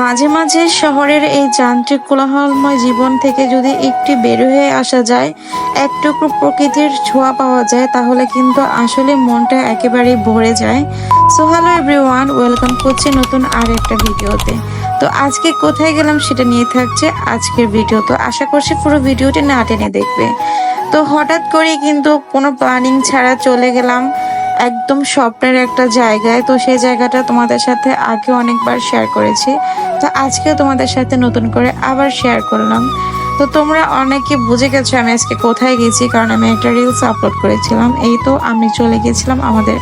মাঝে মাঝে শহরের এই যান্ত্রিক কোলাহলময় জীবন থেকে যদি একটু বের হয়ে আসা যায় একটুকু প্রকৃতির ছোঁয়া পাওয়া যায়, তাহলে কিন্তু আসলে মনটা একেবারেই ভরে যায়। সো হ্যালো এভরিওয়ান ওয়েলকাম করছি নতুন আর একটা ভিডিওতে। তো আজকে কোথায় গেলাম সেটা নিয়ে থাকছে আজকের ভিডিও। তো আশা করছি পুরো ভিডিওটি না টেনে দেখবে। তো হঠাৎ করে কিন্তু কোনো প্ল্যানিং ছাড়া চলে গেলাম। একদম স্বপ্নের একটা জায়গায়। তো সেই জায়গাটা তোমাদের সাথে আগে অনেকবার শেয়ার করেছি। তো আজকেও তোমাদের সাথে নতুন করে আবার শেয়ার করলাম। তো তোমরা অনেকে বুঝে গেছো আমি আজকে কোথায় গেছি, কারণ আমি একটা রিলস আপলোড করেছিলাম। এই তো আমি চলে গেছিলাম আমাদের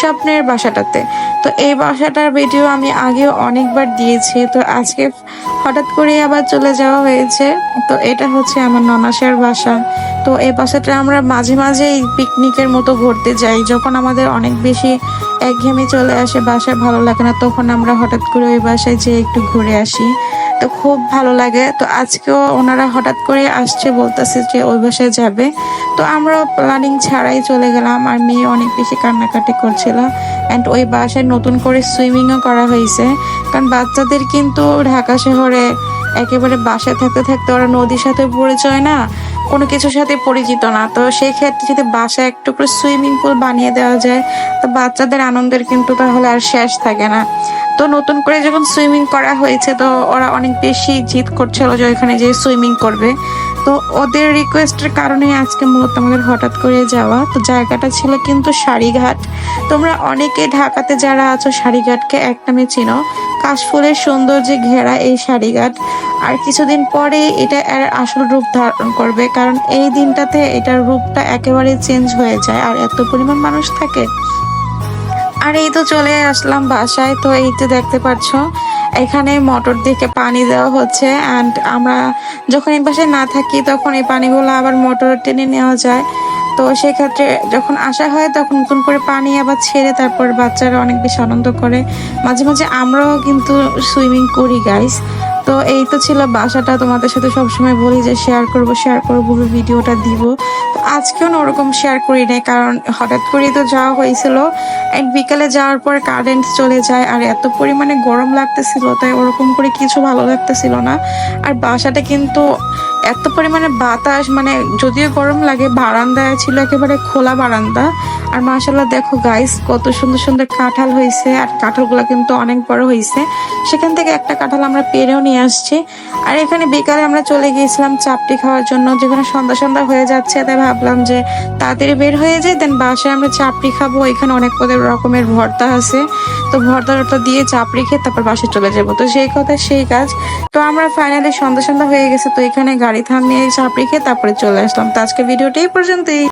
স্বপ্নের বাসাটাতে। তো এই বাসাটার ভিডিও আমি আগেও অনেকবার দিয়েছি। তো আজকে হঠাৎ করে আবার চলে যাওয়া হয়েছে। তো এটা হচ্ছে আমার ননাসের বাসা। তো এই বাসাটা আমরা মাঝে মাঝে পিকনিকের মতো ঘুরতে যাই। যখন আমাদের অনেক বেশি একঘেয়েমি চলে আসে, বাসায় ভালো লাগে না, তখন আমরা হঠাৎ করে ওই বাসায় যেয়ে একটু ঘুরে আসি। তো খুব ভালো লাগে। তো আজকেও ওনারা হঠাৎ করে আসছে, বলতেছে যে ওই বাসায় যাবে। তো আমরা প্ল্যানিং ছাড়াই চলে গেলাম। আর মেয়ে অনেক বেশি কান্নাকাটি করছিল। অ্যান্ড ওই বাসায় নতুন করে সুইমিংও করা হয়েছে। কারণ বাচ্চাদের কিন্তু ঢাকা শহরে একেবারে বাসায় থাকতে থাকতে ওরা নদীর সাথে পরিচয় না। কোনো কিছুর সাথে পরিচিত না। তো সেই ক্ষেত্রে যদি বাসায় একটু করে সুইমিং পুল বানিয়ে দেওয়া যায়, তো বাচ্চাদের আনন্দের কিন্তু তাহলে আর শেষ থাকে না। তো নতুন করে যখন সুইমিং করা হয়েছে, তো ওরা অনেক বেশি জিদ করছিল যে ওইখানে যে সুইমিং করবে। তো ওদের রিকোয়েস্টের কারণে আজকে মূলত আমাদের হঠাৎ করে যাওয়া। তো জায়গাটা ছিল কিন্তু সারিঘাট। তোমরা অনেকে ঢাকাতে যারা আছো, সারিঘাটকে এক নামে চিনো। কাশফুলের সৌন্দর্যে ঘেরা এই সারিঘাট আর কিছুদিন পরে এটা এর আসল রূপ ধারণ করবে, কারণ এই দিনটাতে এটার রূপটা একেবারে চেঞ্জ হয়ে যায়। আর এত পরিমাণ মানুষ থাকে। আর এই তো চলে আসলাম বাসায়। তো এই তো দেখতে পাচ্ছ, এখানে মোটর দিকে পানি দেওয়া হচ্ছে। অ্যান্ড আমরা যখন এই বাসায় না থাকি, তখন এই পানিগুলো আবার মোটর টেনে নেওয়া যায়। তো সেক্ষেত্রে যখন আসা হয়, তখন নতুন করে পানি আবার ছেড়ে তারপর বাচ্চারা অনেক বেশি আনন্দ করে। মাঝে মাঝে আমরাও কিন্তু সুইমিং করি গাইস তো এই তো ছিল বাসাটা। তোমাদের সাথে সবসময় বলি যে শেয়ার করব শেয়ার করব, ভিডিওটা দিব। তো আজকেও না ওরকম শেয়ার করি নাই, কারণ হঠাৎ করেই তো যাওয়া হয়েছিল। এক বিকালে যাওয়ার পর কারেন্ট চলে যায় আর এত পরিমাণে গরম লাগতেছিল, তাই ওরকম করে কিছু ভালো লাগতেছিল না। আর বাসাটা কিন্তু এত পরিমাণে বাতাস মানে যদিও গরম লাগে, বারান্দায় ছিল একেবারে খোলা বারান্দা। আর মাশাল্লাহ দেখো গাইস কত সুন্দর সুন্দর কাঁঠাল হয়েছে, আর কাঁঠালগুলো কিন্তু অনেক বড় হয়েছে। সেখান থেকে একটা কাঁঠাল আমরা পেরেও নিয়ে আসছি। আর এখানে বিকালে আমরা চলে গিয়েছিলাম চাপটি খাওয়ার জন্য, যেখানে সন্ধ্যা সন্ধ্যা হয়ে যাচ্ছে, তাই ভাবলাম যে তাড়াতাড়ি বের হয়ে যায় দেন বাসায় আমরা চাপড়ি খাব। এখানে অনেক পদের রকমের ভর্তা আছে। তো ভর্তা টর্তা দিয়ে চাপড়ি খেয়ে তারপর বাসায় চলে যাব। তো সেই কথা, সেই কাজ। তো আমরা ফাইনালি সন্ধ্যা সন্ধ্যা হয়ে গেছে, তো এখানে গাড়ি থামিয়ে চাপড়ি খেয়ে তারপরে চলে আসলাম। তো আজকে ভিডিওটা এই পর্যন্তই।